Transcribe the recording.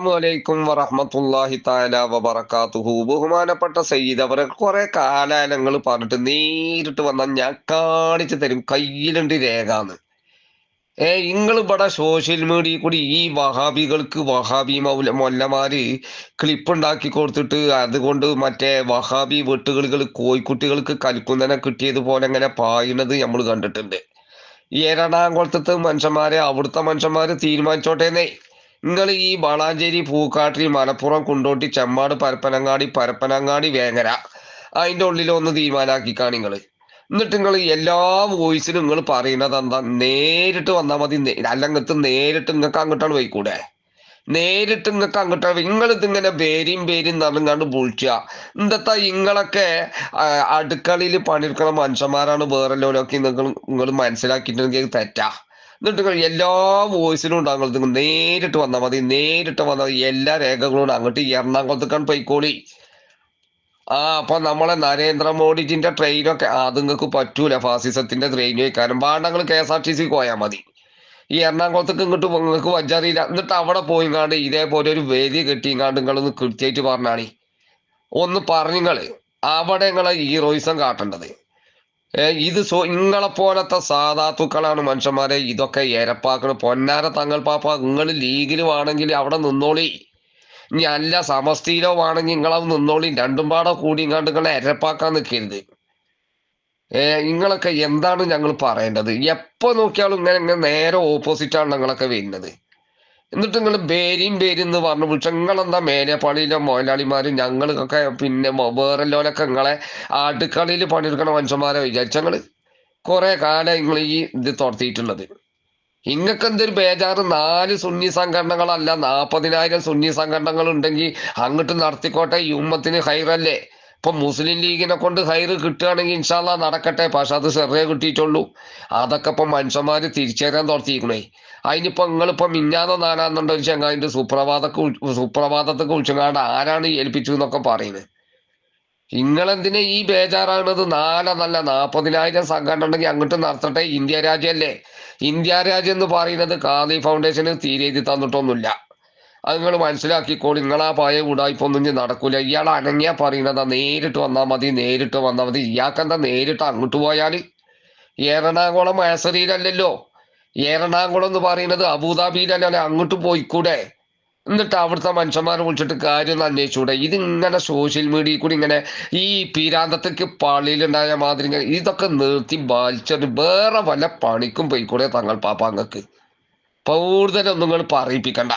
അസ്സലാമലൈക്കും വറഹമത്തല്ലാഹി താല വബറക്കാത്തുഹു ബഹുമാനപ്പെട്ട സയ്യിദ് അവരെ കുറെ കാലാലങ്ങൾ പറഞ്ഞിട്ട് നേരിട്ട് വന്നാൽ ഞാൻ കാണിച്ചു തരും. കയ്യിലുണ്ട് രേഖാന്ന്. ഏ നിങ്ങൾ ഇവിടെ സോഷ്യൽ മീഡിയ കൂടി ഈ വഹാബികൾക്ക് വഹാബി മൗല മൊല്ലമാര് ക്ലിപ്പ് ഉണ്ടാക്കി കൊടുത്തിട്ട് അതുകൊണ്ട് മറ്റേ വഹാബി വെട്ടുകളികൾ കോഴിക്കുട്ടികൾക്ക് കൽക്കുന്നനെ കിട്ടിയതുപോലെ അങ്ങനെ പായുന്നത് നമ്മൾ കണ്ടിട്ടുണ്ട്. ഈ എറണാകുളത്തെ മനുഷ്യന്മാരെ അവിടുത്തെ മനുഷ്യന്മാര് തീരുമാനിച്ചോട്ടേന്നേ. നിങ്ങൾ ഈ വളാഞ്ചേരി പൂക്കാട്ടിൽ മലപ്പുറം കുണ്ടോട്ടി ചെമ്മാട് പരപ്പനങ്ങാടി പരപ്പനങ്ങാടി വേങ്ങര അതിന്റെ ഉള്ളിൽ ഒന്ന് തീരുമാനാക്കിക്കാണ് നിങ്ങൾ എന്നിട്ട് നിങ്ങൾ എല്ലാ വോയിസിലും നിങ്ങൾ പറയുന്നത് എന്താ നേരിട്ട് വന്നാൽ മതി. അല്ലെങ്കിൽ നേരിട്ട് നിങ്ങൾക്ക് അങ്ങോട്ടാണ് പോയിക്കൂടെ? നേരിട്ട് നിങ്ങൾക്ക് അങ്ങോട്ട് നിങ്ങൾ ഇതിങ്ങനെ പേരും പേരും നടങ്ങാണ്ട് പൊളിച്ച എന്താ ഇങ്ങളൊക്കെ ആ, അടുക്കളയിൽ പണിയെടുക്കുന്ന മനുഷ്യന്മാരാണ് വേറെ ലോലൊക്കെ നിങ്ങൾ നിങ്ങൾ മനസ്സിലാക്കിയിട്ടുണ്ടെങ്കിൽ തെറ്റാ. എന്നിട്ട് എല്ലാ വോയിസിലും ഉണ്ടാകും നിങ്ങൾ നേരിട്ട് വന്നാൽ മതി നേരിട്ട് വന്നാൽ മതി. എല്ലാ രേഖകളും അങ്ങോട്ട് എറണാകുളത്തേക്കാണ് പോയിക്കോളി. ആ അപ്പൊ നമ്മളെ നരേന്ദ്രമോദിജിന്റെ ട്രെയിനൊക്കെ അത് പറ്റൂല. ഫാസിസത്തിന്റെ ട്രെയിൻ വയ്ക്കാനും പാടങ്ങൾ K S R T C പോയാൽ മതി. ഈ എറണാകുളത്തേക്ക് ഇങ്ങോട്ട് നിങ്ങൾക്ക് വഞ്ചാറിയില്ല എന്നിട്ട് അവിടെ പോയി പോയിങ്ങാണ്ട് ഇതേപോലെ ഒരു വേദി കെട്ടിങ്ങാണ്ട് നിങ്ങളൊന്ന് കൃത്യമായിട്ട് പറഞ്ഞാണി ഒന്ന് പറഞ്ഞിങ്ങൾ അവിടെ നിങ്ങളെ ഹീറോയിസം കാട്ടേണ്ടത്. ഇത് സോ ഇങ്ങളെപ്പോലത്തെ സാധാത്തുക്കളാണ് മനുഷ്യന്മാരെ. ഇതൊക്കെ എരപ്പാക്കണ പൊന്നാര തങ്ങൾ പാപ്പ നിങ്ങൾ ലീഗിലും ആണെങ്കിൽ അവിടെ നിന്നോളി. ഇനി അല്ല സമസ്തിയിലോ ആണെങ്കിൽ നിങ്ങളത് നിന്നോളി. രണ്ടും പാടെ കൂടി ഇങ്ങാണ്ട് നിങ്ങളെ എരപ്പാക്കാൻ നിൽക്കരുത് ഏ നിങ്ങളൊക്കെ എന്താണ് ഞങ്ങൾ പറയേണ്ടത്? എപ്പോ നോക്കിയാലും ഇങ്ങനെ ഇങ്ങനെ നേരെ ഓപ്പോസിറ്റാണ് ആണ് ഞങ്ങളൊക്കെ വരുന്നത്. എന്നിട്ട് നിങ്ങൾ ബേരിയും പേരും എന്ന് പറഞ്ഞു. വിളിച്ചു നിങ്ങളെന്താ മേലെപ്പള്ളിയിലെ മുതലാളിമാരും ഞങ്ങൾക്കൊക്കെ പിന്നെ മൊ- വേറെ ലോലൊക്കെ നിങ്ങളെ അടുക്കളയിൽ പണിയെടുക്കണ മനുഷ്യന്മാരെ വിചാരിച്ച ഞങ്ങൾ കുറെ കാലം നിങ്ങൾ ഈ ഇത് തുടർത്തിയിട്ടുള്ളത് ഇങ്ങക്ക് എന്തൊരു ബേജാറ്? നാല് സുന്നി സംഘടനകളല്ല നാപ്പതിനായിരം സുന്നി സംഘടനകൾ ഉണ്ടെങ്കിൽ അങ്ങോട്ട് നടത്തിക്കോട്ടെ ഈ ഉമ്മത്തിന് ഹൈറല്ലേ? ഇപ്പൊ മുസ്ലിം ലീഗിനെ കൊണ്ട് ഹൈറ് കിട്ടുകയാണെങ്കിൽ ഇൻഷാല്ല നടക്കട്ടെ. പക്ഷെ അത് ചെറിയ കിട്ടിയിട്ടുള്ളൂ അതൊക്കെ ഇപ്പം മനുഷ്യന്മാർ തിരിച്ചറിയാൻ തുറത്തിയിരിക്കണേ അതിനിപ്പോൾ നിങ്ങളിപ്പോ മിന്നാതെ നാനാന്നുണ്ട് ഒരു ചങ്ങാതിന്റെ സുപ്രഭാതക്ക് സുപ്രഭാതത്തെ കുളിച്ചങ്ങാണ്ട് ആരാണ് ഏൽപ്പിച്ചു എന്നൊക്കെ പറയുന്നത്. നിങ്ങളെന്തിനാ ഈ ബേജാറാകുന്നത് നാലെന്നല്ല നാൽപ്പതിനായിരം സംഘടന ഉണ്ടെങ്കിൽ അങ്ങോട്ട് നടത്തട്ടെ. ഇന്ത്യ രാജ്യമല്ലേ? ഇന്ത്യ രാജ്യം എന്ന് പറയുന്നത് കാദി ഫൗണ്ടേഷന് തീരെ എഴുതി തന്നിട്ടൊന്നുമില്ല. അത് നിങ്ങൾ മനസ്സിലാക്കിക്കോളി നിങ്ങളാ പായ ഉടായ്പൊന്നും ഇനി നടക്കൂല. ഇയാൾ അനങ്ങിയാ പറയുന്നതാ നേരിട്ട് വന്നാൽ മതി നേരിട്ട് വന്നാൽ മതി. ഇയാൾക്കെന്താ നേരിട്ട് അങ്ങോട്ട് പോയാൽ? എറണാകുളം മേസരിയിലല്ലോ എറണാകുളം എന്ന് പറയുന്നത് അബുദാബിയിലല്ലേ? അങ്ങോട്ട് പോയിക്കൂടെ? എന്നിട്ട് അവിടുത്തെ മനുഷ്യന്മാരെ വിളിച്ചിട്ട് കാര്യം ഒന്ന് അന്വേഷിച്ചൂടെ? ഇത് ഇങ്ങനെ സോഷ്യൽ മീഡിയയിൽ കൂടി ഇങ്ങനെ ഈ പീരാന്തത്തേക്ക് പള്ളിയിലുണ്ടായ മാതിരി ഇതൊക്കെ നിർത്തി ബാലിച്ചിട്ട് വേറെ വല്ല പണിക്കും പോയിക്കൂടെ തങ്ങൾ പാപ്പാങ്ങക്ക് കൂടുതലൊന്നും നിങ്ങൾ പറയിപ്പിക്കണ്ട.